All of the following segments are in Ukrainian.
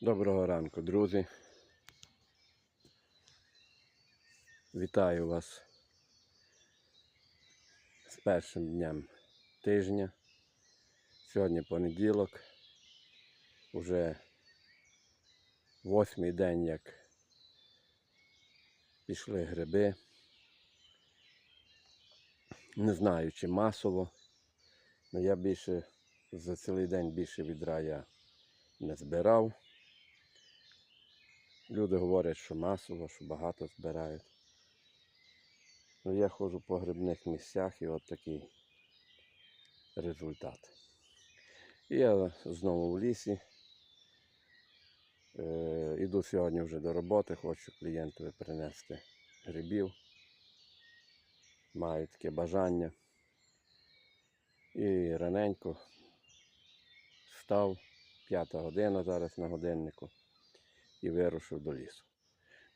Доброго ранку, друзі. Вітаю вас з першим днем тижня. Сьогодні понеділок. Уже восьмий день, як пішли гриби. Не знаю, чи масово, але я більше за цілий день більше відра я не збирав. Люди говорять, що масово, що багато збирають. Ну, я ходжу по грибних місцях і от такий результат. І я знову в лісі. Е, іду сьогодні вже до роботи, хочу клієнтові принести грибів. Маю таке бажання. І раненько встав, п'ята година зараз на годиннику і вирушив до лісу.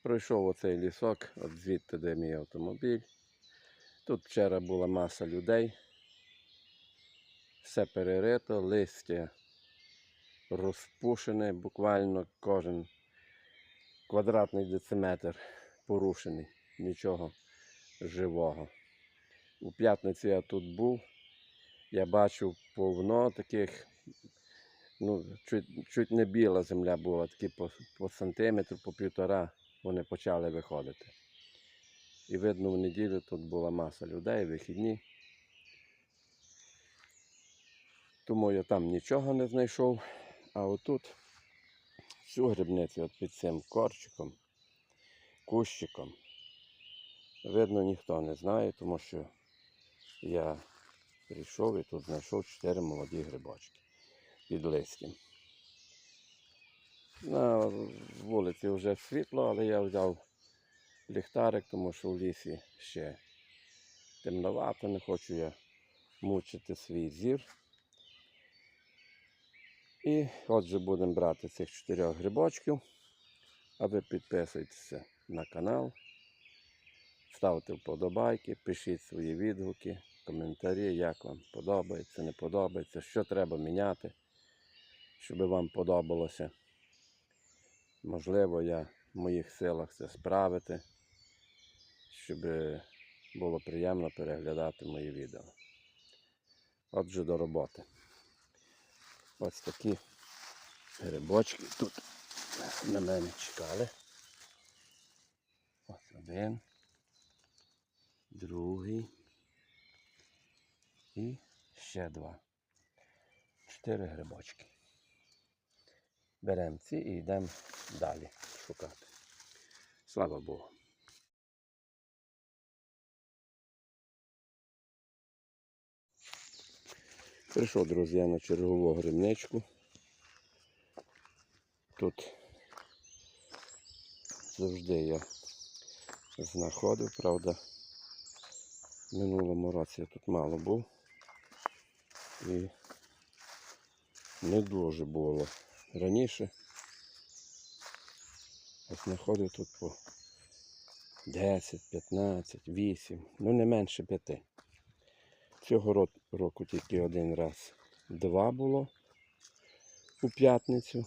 Пройшов оцей лісок, от звідти, де мій автомобіль. Тут вчора була маса людей. Все перерито, листя розпушене, буквально кожен квадратний дециметр порушений, нічого живого. У п'ятницю я тут був, я бачив повно таких ну, чуть, чуть не біла земля була, такі по, по сантиметру, по півтора вони почали виходити. І видно, в неділю тут була маса людей, вихідні. Тому я там нічого не знайшов. А отут всю грибницю от під цим корчиком, кущиком. Видно, ніхто не знає, тому що я прийшов і тут знайшов чотири молоді грибочки під листям. На вулиці вже світло, але я взяв ліхтарик, тому що в лісі ще темновато, не хочу я мучити свій зір. І отже будемо брати цих чотирьох грибочків. А ви підписуйтеся на канал, ставте вподобайки, пишіть свої відгуки, коментарі, як вам подобається, не подобається, що треба міняти, щоб вам подобалося. Можливо, я в моїх силах це справити, щоб було приємно переглядати мої відео. Отже, до роботи. Ось такі грибочки тут на мене чекали. Ось один, другий і ще два. Чотири грибочки. Беремо ці і йдемо далі шукати. Слава Богу. Прийшов, друзі, на чергову грибничку. Тут завжди я знаходив, правда, минулому році я тут мало був. І не дуже було раніше. А знаходив тут по 10, 15, 8, ну не менше 5. Цього року тільки один раз два було у п'ятницю.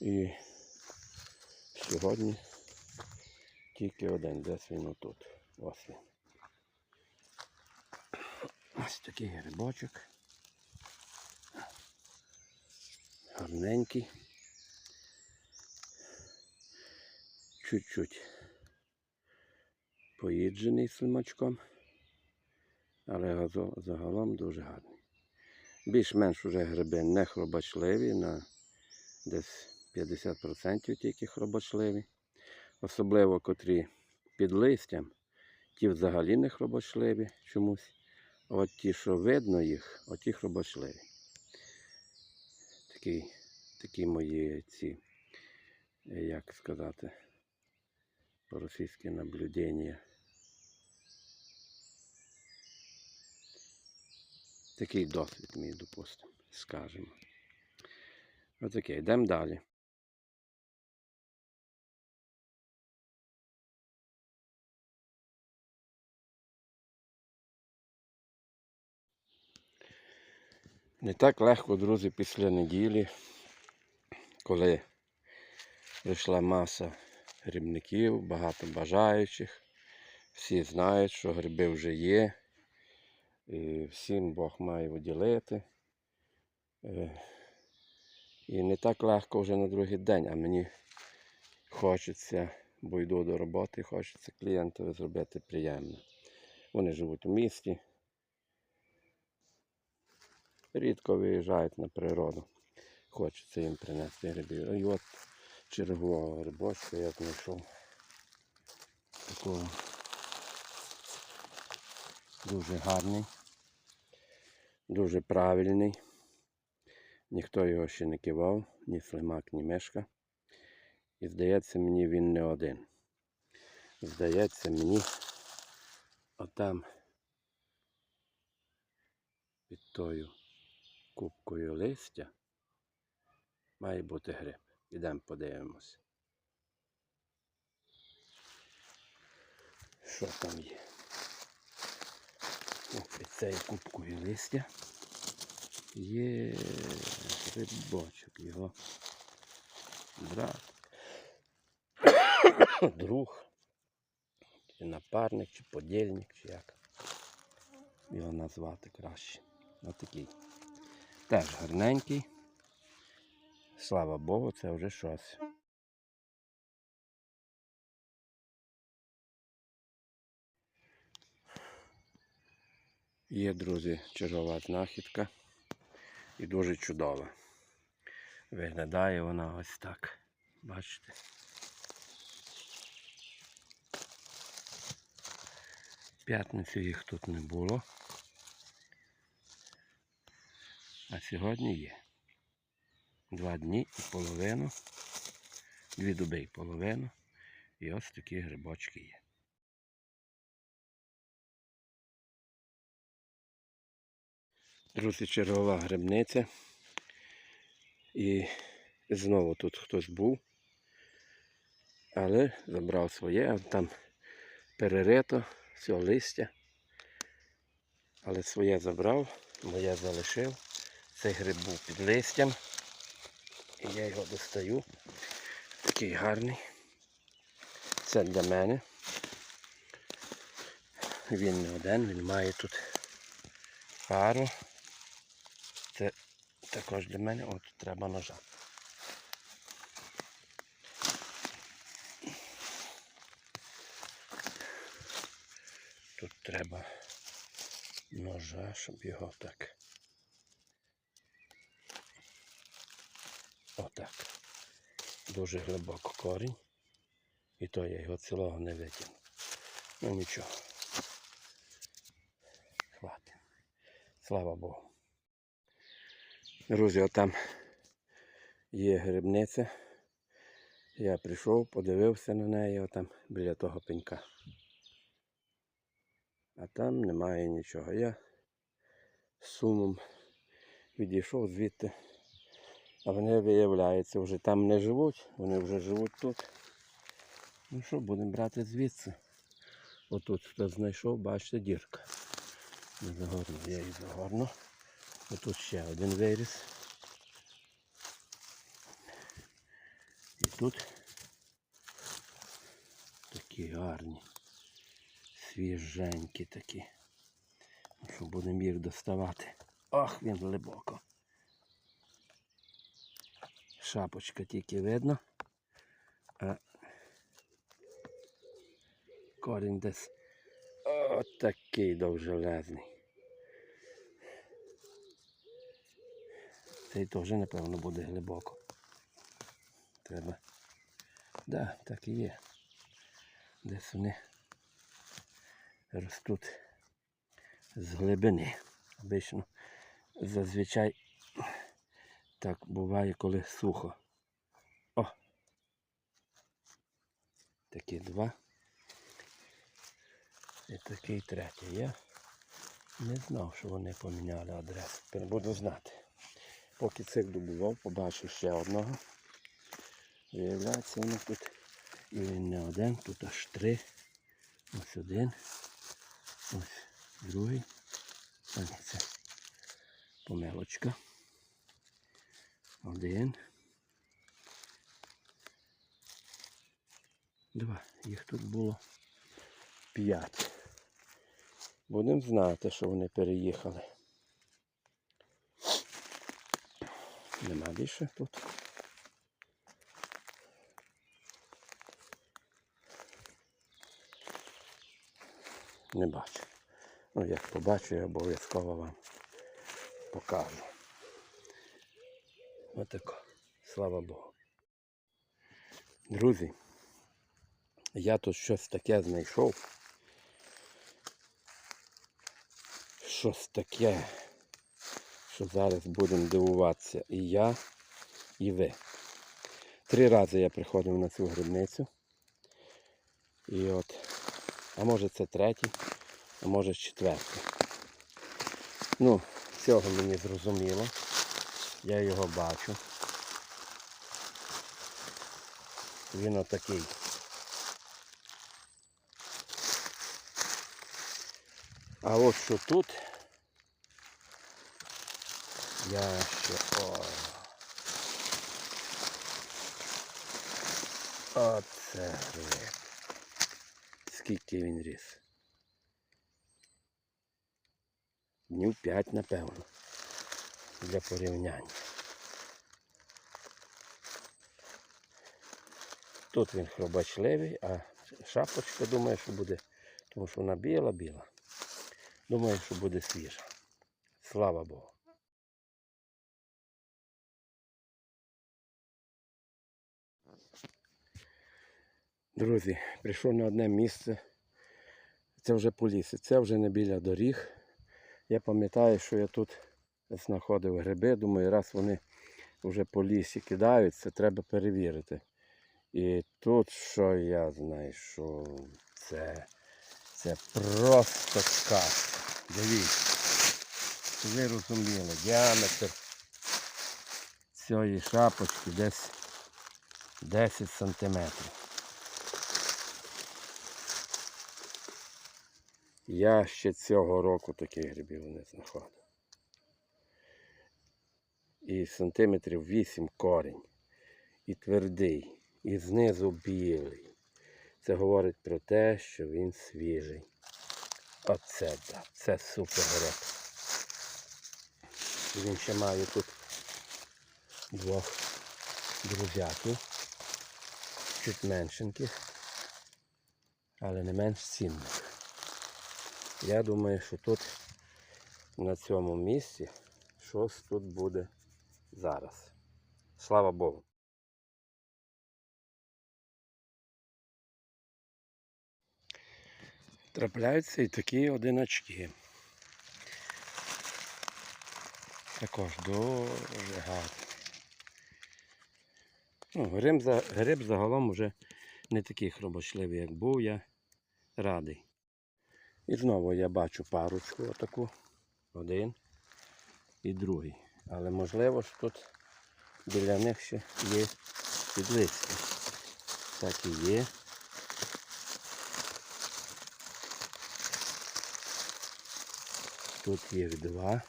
І сьогодні тільки один, десь він отут. Ось він. Ось такий грибочок. Гарненький. Чуть-чуть поїджений слимачком але загалом дуже гарний. Більш-менш уже гриби не хробачливі, на десь 50% тільки хробачливі. Особливо котрі під листям, ті взагалі не хробачливі чомусь. От ті, що видно їх, оті хробачливі. Такі, такі мої ці, е, як сказати, по-російськи наблюдення. Такий досвід мій, допустимо, скажемо. Отаке, йдемо далі. Не так легко, друзі, після неділі коли прийшла маса грибників, багато бажаючих. Всі знають, що гриби вже є. І всім Бог має уділити. Е, І не так легко вже на другий день, а мені хочеться, бо йду до роботи, хочеться клієнтові зробити приємно. Вони живуть у місті. Рідко виїжджають на природу. Хочеться їм принести грибів. І от чергового грибочка я знайшов. Такого дуже гарний, дуже правильний. Ніхто його ще не кивав, ні слимак, ні мешка. І здається мені він не один. Здається мені, отам під тою купкою листя має бути гриб. Ідемо подивимось. Що там є? О, під цією купкою листя є грибочок його. Брат. Друг. Чи напарник, чи подільник, чи як його назвати краще. Отакий. Теж гарненький. Слава Богу, це вже щось. Є, друзі, чергова знахідка і дуже чудова. Виглядає вона ось так. Бачите? П'ятницю їх тут не було. А сьогодні є. Два дні і половину. Дві доби і половину. І ось такі грибочки є. Друзі, чергова грибниця. І знову тут хтось був. Але забрав своє, а там перерито, все листя. Але своє забрав, моє залишив. Цей гриб був під листям. І я його достаю. Такий гарний. Це для мене. Він не один, він має тут пару. Це також для мене. От треба ножа. Тут треба ножа, щоб його так. Отак. Дуже глибоко корінь. І то я його цілого не витягну. Ну нічого. Хватить. Слава Богу. Друзі, отам є грибниця. Я прийшов, подивився на неї отам біля того пенька. А там немає нічого. Я з сумом відійшов звідти. А вони, виявляється, вже там не живуть, вони вже живуть тут. Ну що, будемо брати звідси. Отут хто знайшов, бачите, дірка. Не загорну, я її загорну. Отут ще один виріс. І тут такі гарні, свіженькі такі. Ну що, будемо їх доставати. Ах, він глибоко. Шапочка тільки видно. А корінь десь отакий довжелезний. Цей теж, напевно, буде глибоко. Треба. Да, так і є. Десь вони ростуть з глибини. Обично зазвичай так буває, коли сухо. О! Такі два. І такий третій. Я не знав, що вони поміняли адресу. Тепер буду знати. Поки цих добував, побачив ще одного. Виявляється, воно тут і він не один, тут аж три. Ось один. Ось другий. Ні, це помилочка. Один. Два. Їх тут було п'ять. Будемо знати, що вони переїхали. Нема більше тут. Не бачу. Ну, як побачу, я обов'язково вам покажу. Отако. Слава Богу. Друзі, я тут щось таке знайшов. Щось таке, що зараз будемо дивуватися і я, і ви. Три рази я приходив на цю грибницю. І от, а може це третій, а може четвертий. Ну, цього мені зрозуміло. Я його бачу. Він отакий. А от що тут, я ще... О, оце гриб. Скільки він ріс? Днів 5, напевно, для порівняння. Тут він хробачливий, а шапочка думаю, що буде, тому що вона біла-біла. Думаю, що буде свіжа. Слава Богу. Друзі, прийшов на одне місце. Це вже по лісі, це вже не біля доріг. Я пам'ятаю, що я тут знаходив гриби. Думаю, раз вони вже по лісі кидаються, треба перевірити. І тут що я знайшов, це, це просто сказка. Дивіться, ви розуміли, діаметр цієї шапочки десь 10 сантиметрів. Я ще цього року таких грибів не знаходив. І сантиметрів 8 корінь. І твердий, і знизу білий. Це говорить про те, що він свіжий. Оце да, це супер гриб. Він ще має тут двох друзяків, чуть меншеньких, але не менш цінних. Я думаю, що тут на цьому місці щось тут буде зараз. Слава Богу. Трапляються і такі одиночки. Також дуже гарні. Ну, гриб, гриб загалом вже не такий хробочливий, як був, я радий. І знову я бачу парочку отаку. Один і другий. Але можливо, що тут біля них ще є підлиски. Так і є. Тут їх два.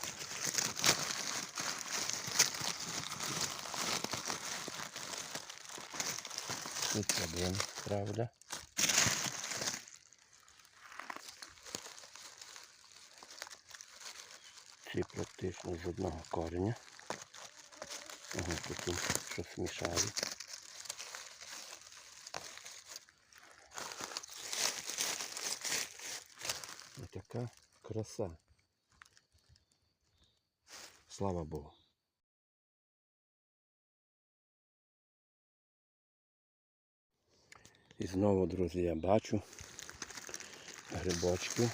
Тут один, правда. Ці практично з одного кореня. Ага, тут їм щось мішає. Отака краса. Слава Богу. І знову, друзі, я бачу грибочки.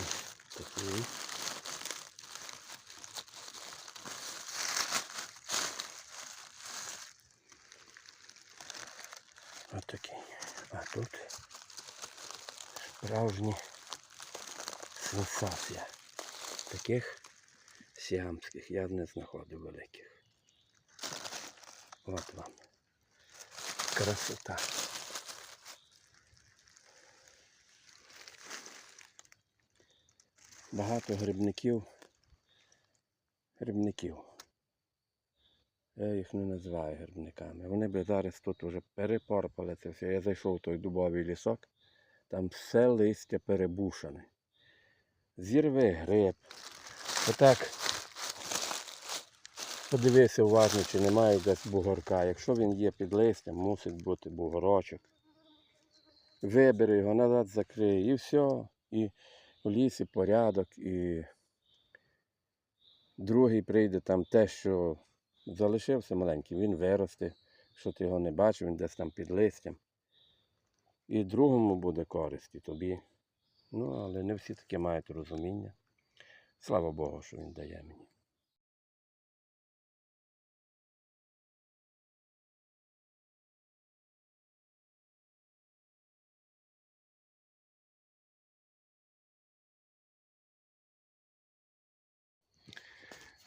Ось Такі. Ось такі. А тут справжні сенсація. Таких сіамських я не знаходив великих. От вам. Красота. Багато грибників. Грибників. Я їх не називаю грибниками. Вони би зараз тут уже перепорпали це все. Я зайшов в той дубовий лісок, там все листя перебушене. Зірви гриб. Отак подивися уважно, чи немає десь бугорка. Якщо він є під листям, мусить бути бугорочок. Вибери його, назад закрий і все. І в лісі порядок, і другий прийде там те, що залишився маленький, він виросте. Якщо ти його не бачив, він десь там під листям. І другому буде користь, і тобі. Ну, але не всі таки мають розуміння. Слава Богу, що він дає мені.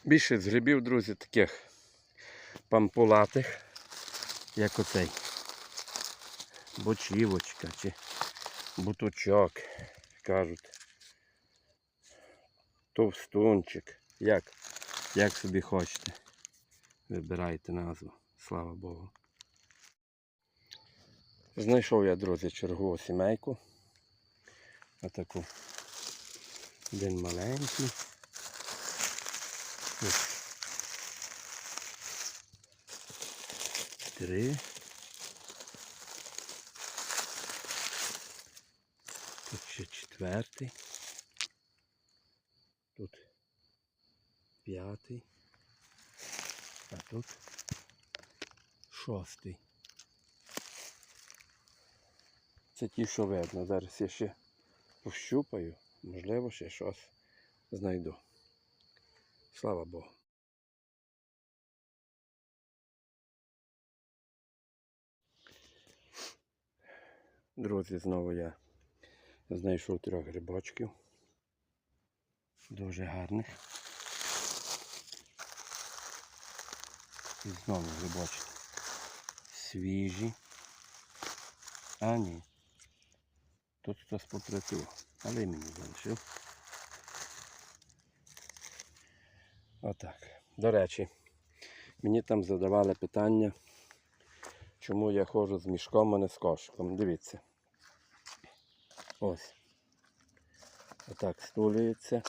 Більше з грибів, друзі, таких пампулатих, як оцей. Бочівочка чи бутучок, кажуть. Товстунчик. Як, як собі хочете. Вибирайте назву. Слава Богу. Знайшов я, друзі, чергову сімейку. Отаку. Один маленький. Три. Тут ще четвертий. Тут п'ятий. А тут шостий. Це ті, що видно. Зараз я ще пощупаю, можливо, ще щось знайду. Слава Богу. Друзі, знову я знайшов трьох грибочків. Дуже гарних. І знову грибочки. Свіжі. А ні. Тут хтось попрацював, але й мені залишив. Отак. До речі, мені там задавали питання, чому я ходжу з мішком, а не з кошиком. Дивіться. Ось. Отак стулюється.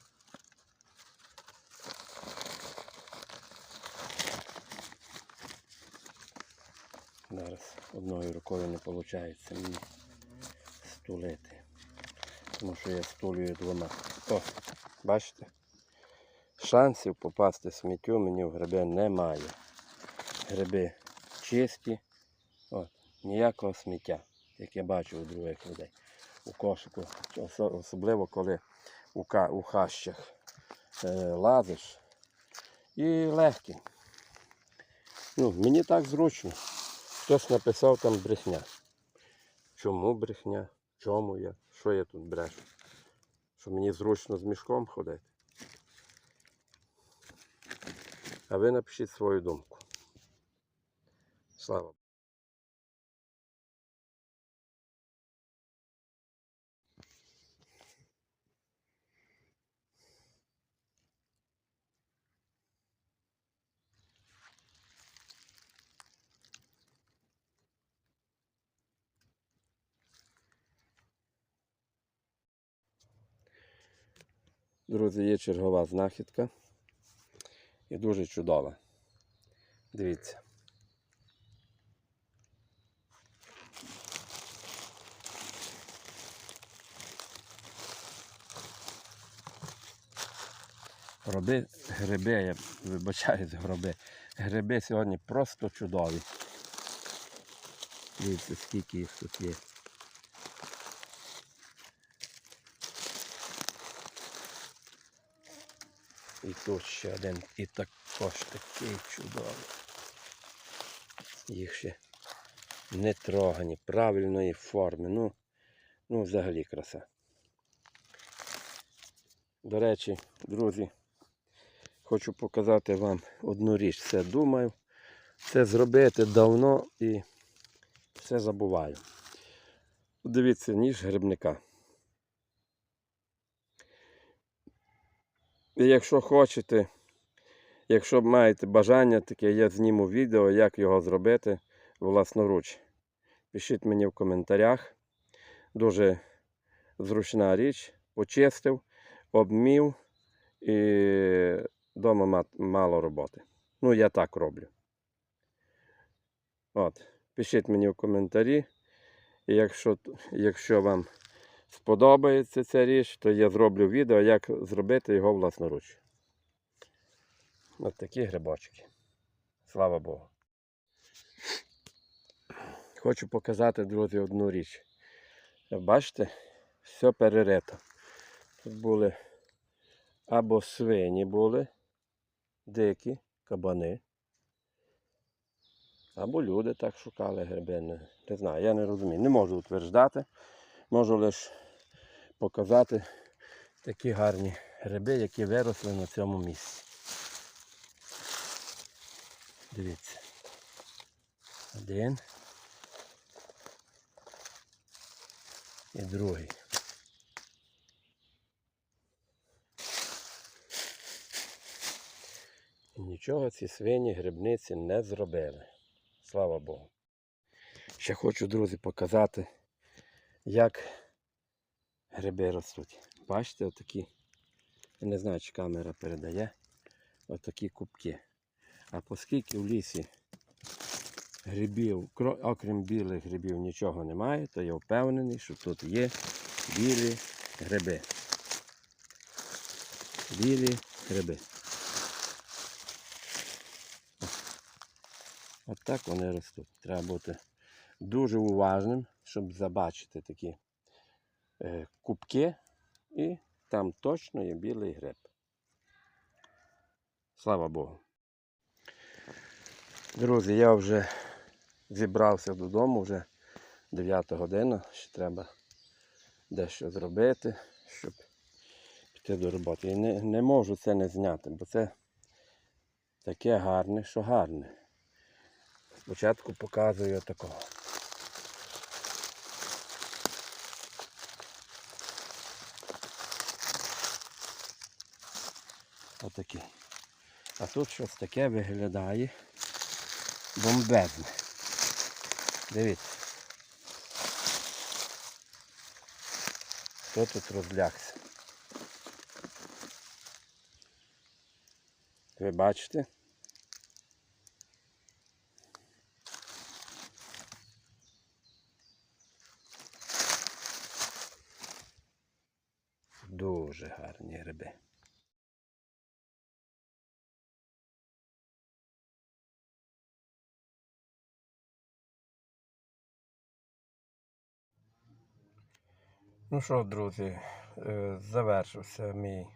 Зараз одною рукою не виходить мені стулити. Тому що я стулюю двома. О, бачите? Шансів попасти сміттю мені в гриби немає. Гриби чисті, от, ніякого сміття, як я бачу у других людей. У кошику, особливо коли у, хащах е, лазиш. І легкий. Ну, мені так зручно. Хтось написав там брехня. Чому брехня? Чому я? Що я тут брешу? Що мені зручно з мішком ходити? А ви напишіть свою думку. Слава. Друзі, є чергова знахідка. І дуже чудова. Дивіться. Гроби, гриби, я вибачаюсь, гроби. Гриби сьогодні просто чудові. Дивіться, скільки їх тут є. Тут ще один і також такий чудовий. Їх ще не трогані, правильної форми. Ну, ну взагалі краса. До речі, друзі, хочу показати вам одну річ. Все думаю. Це зробити давно і все забуваю. Дивіться, ніж грибника. І якщо хочете Якщо маєте бажання, таке я зніму відео, як його зробити власноруч. Пишіть мені в коментарях. Дуже зручна річ. Почистив, обмів і вдома мало роботи. Ну, я так роблю. От. Пишіть мені в коментарі. Якщо, якщо вам сподобається ця річ, то я зроблю відео, як зробити його власноруч. Ось такі грибочки. Слава Богу. Хочу показати, друзі, одну річ. Бачите, все перерито. Тут були або свині були, дикі, кабани. Або люди так шукали гриби. Не, не знаю, я не розумію. Не можу утверждати. Можу лише показати такі гарні гриби, які виросли на цьому місці. Дивіться. Один. І другий. І нічого ці свині грибниці не зробили. Слава Богу. Ще хочу, друзі, показати, як гриби ростуть. Бачите, отакі, я не знаю, чи камера передає, отакі кубки. А оскільки в лісі грибів, окрім білих грибів, нічого немає, то я впевнений, що тут є білі гриби. Білі гриби. От вони ростуть. Треба бути дуже уважним, щоб забачити такі е, кубки, і там точно є білий гриб. Слава Богу. Друзі, я вже зібрався додому, вже 9 година, ще треба дещо зробити, щоб піти до роботи. І не, не можу це не зняти, бо це таке гарне, що гарне. Спочатку показую такого. Отакий. А тут щось таке виглядає бомбезне. Дивіться. Хто тут розлягся? Ви бачите? Дуже гарні гриби. Ну що, друзі, е, завершився мій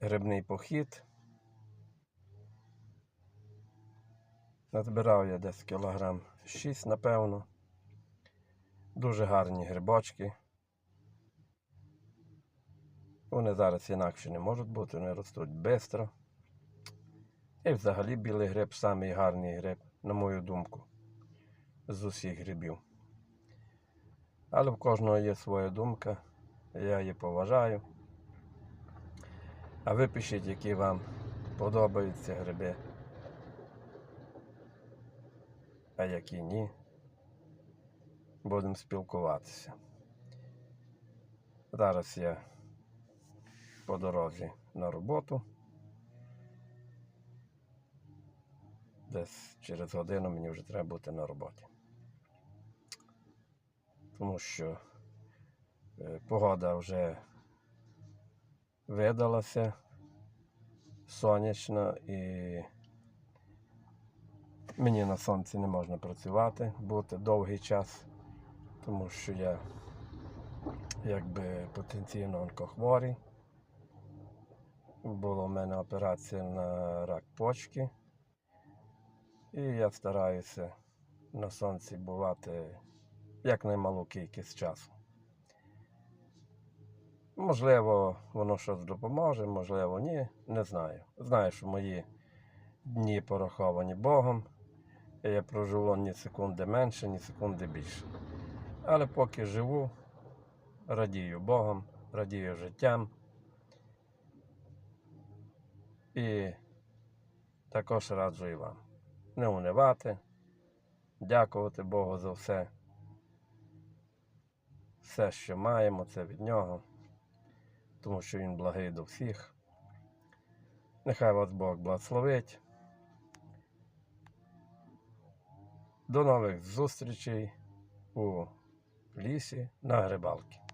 грибний похід. Назбирав я десь кілограм 6, напевно. Дуже гарні грибочки. Вони зараз інакше не можуть бути, вони ростуть швидко. І взагалі білий гриб самий гарний гриб, на мою думку, з усіх грибів. Але в кожного є своя думка, я її поважаю. А ви пишіть, які вам подобаються гриби, а які ні. Будемо спілкуватися. Зараз я по дорозі на роботу. Десь через годину мені вже треба бути на роботі. Тому що е, погода вже видалася сонячна і мені на сонці не можна працювати, бути довгий час, тому що я якби потенційно онкохворий. Була в мене операція на рак почки. І я стараюся на сонці бувати якнаймалу кількість часу. Можливо, воно щось допоможе, можливо, ні, не знаю. Знаю, що мої дні пораховані Богом. І я проживу ні секунди менше, ні секунди більше. Але поки живу, радію Богом, радію життям. І також раджу і вам. Не унивати, дякувати Богу за все. Все, що маємо, це від нього, тому що Він благий до всіх. Нехай вас Бог благословить. До нових зустрічей у лісі на грибалки.